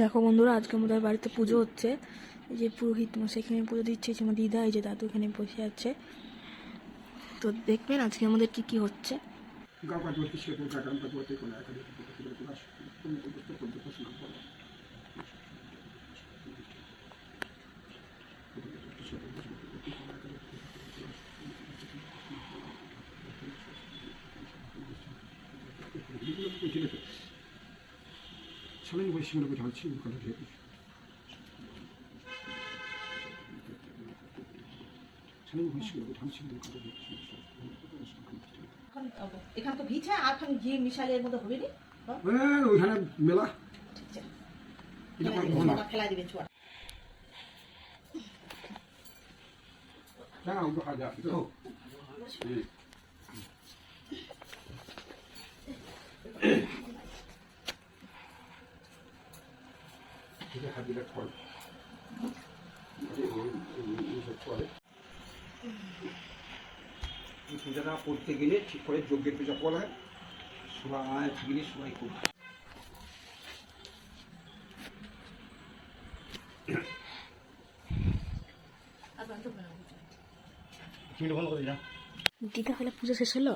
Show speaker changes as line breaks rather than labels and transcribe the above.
দেখো বন্ধুরা, আজকে আমাদের বাড়িতে পুজো হচ্ছে। এই যে পুরোহিত মশাই এখানে পুজো দিচ্ছে আমার দিদা, এই যে দাদু এখানে বসে আছে। তো দেখবেন আজকে আমাদের কি কি হচ্ছে।
Thank you. 하나님과 힘으로 잘 치는 걸로 되고
এখানে তো ভিছা আর ঠান ঘি মিশালে এর মধ্যে হবে নি
ওখানে মেলা
ফেলা
দিবে
ছোয়া
না
ওটা হাজার
তো ওগুলো হাজার তো এটা হাজিরা ফল এই পূজাটা করতে গেলে ঠিক করে যজ্ঞের পূজা করা হয়। সবাই গেলে সবাই করবে।
দিদা হলে পুজো শেষ হলো?